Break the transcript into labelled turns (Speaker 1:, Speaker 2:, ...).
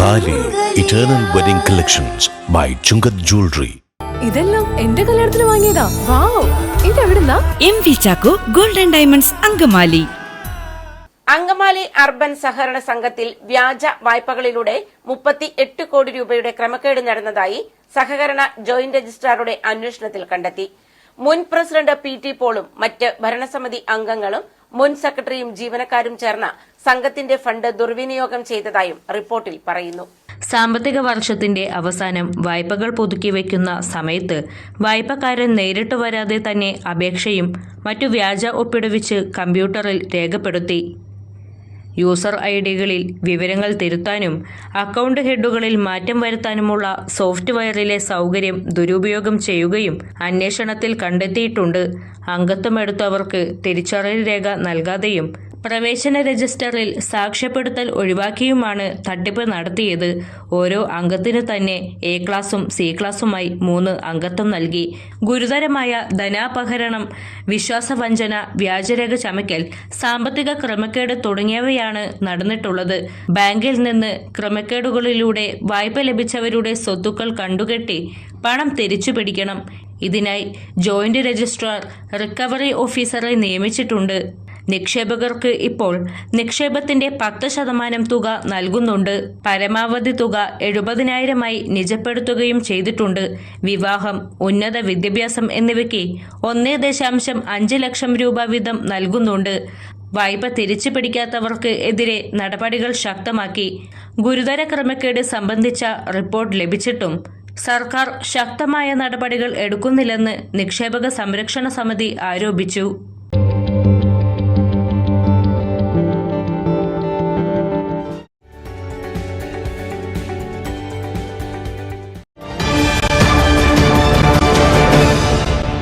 Speaker 1: Eternal wedding collections by Chungath jewellery
Speaker 2: ഇതെല്ലാം എന്റെ കല്യാണത്തിന് വാങ്ങിയതാ. Wow ഇതെവിടുന്നാ?
Speaker 3: M V Chacko golden diamonds Angamaly.
Speaker 4: Angamaly urban സഹകരണ സംഘത്തിൽ വ്യാജ വായ്പകളിലൂടെ മുപ്പത്തി എട്ട് കോടി രൂപയുടെ ക്രമക്കേട് നടന്നതായി സഹകരണ ജോയിന്റ് രജിസ്ട്രാറുടെ അന്വേഷണത്തിൽ കണ്ടെത്തി. മുൻ പ്രസിഡന്റ് പി ടി പോളും മറ്റ് ഭരണസമിതി അംഗങ്ങളും മുൻ സെക്രട്ടറിയും ജീവനക്കാരും ചേർന്ന സംഘത്തിന്റെ ഫണ്ട് ദുർവിനിയോഗം ചെയ്തതായും റിപ്പോർട്ടിൽ പറയുന്നു.
Speaker 5: സാമ്പത്തിക വർഷത്തിന്റെ അവസാനം വായ്പകൾ പുതുക്കി വയ്ക്കുന്ന സമയത്ത് വായ്പക്കാരൻ നേരിട്ട് വരാതെ തന്നെ അപേക്ഷയും മറ്റു വ്യാജ ഒപ്പിടുവിച്ച് കമ്പ്യൂട്ടറിൽ രേഖപ്പെടുത്തി. യൂസർ ഐ ഡികളിൽ വിവരങ്ങൾ തിരുത്താനും അക്കൗണ്ട് ഹെഡുകളിൽ മാറ്റം വരുത്താനുമുള്ള സോഫ്റ്റ്വെയറിലെ സൗകര്യം ദുരുപയോഗം ചെയ്യുകയും അന്വേഷണത്തിൽ കണ്ടെത്തിയിട്ടുണ്ട്. അംഗത്വമെടുത്തവർക്ക് തിരിച്ചറിയൽ രേഖ നൽകാതെയും പ്രവേശന രജിസ്റ്ററിൽ സാക്ഷ്യപ്പെടുത്തൽ ഒഴിവാക്കിയുമാണ് തട്ടിപ്പ് നടത്തിയത്. ഓരോ അംഗത്തിനു തന്നെ എ ക്ലാസും സി ക്ലാസുമായി മൂന്ന് അംഗത്വം നൽകി. ഗുരുതരമായ ധനാപഹരണം വിശ്വാസവഞ്ചന വ്യാജരേഖ ചമയ്ക്കൽ സാമ്പത്തിക ക്രമക്കേട് തുടങ്ങിയവയാണ് നടന്നിട്ടുള്ളത്. ബാങ്കിൽ നിന്ന് ക്രമക്കേടുകളിലൂടെ വായ്പ ലഭിച്ചവരുടെ സ്വത്തുക്കൾ കണ്ടുകെട്ടി പണം തിരിച്ചു പിടിക്കണം. ഇതിനായി ജോയിന്റ് രജിസ്ട്രാർ റിക്കവറി ഓഫീസറെ നിയമിച്ചിട്ടുണ്ട്. നിക്ഷേപകർക്ക് ഇപ്പോൾ നിക്ഷേപത്തിന്റെ പത്ത് ശതമാനം തുക നൽകുന്നുണ്ട്. പരമാവധി തുക എഴുപതിനായിരമായി നിജപ്പെടുത്തുകയും ചെയ്തിട്ടുണ്ട്. വിവാഹം ഉന്നത വിദ്യാഭ്യാസം എന്നിവയ്ക്ക് ഒന്നേ ദശാംശം അഞ്ച് ലക്ഷം രൂപ വീതം നൽകുന്നുണ്ട്. വായ്പ തിരിച്ചു പിടിക്കാത്തവർക്ക് എതിരെ നടപടികൾ ശക്തമാക്കി. ഗുരുതര ക്രമക്കേട് സംബന്ധിച്ച റിപ്പോർട്ട് ലഭിച്ചിട്ടും സർക്കാർ ശക്തമായ നടപടികൾ എടുക്കുന്നില്ലെന്ന് നിക്ഷേപക സംരക്ഷണ സമിതി ആരോപിച്ചു.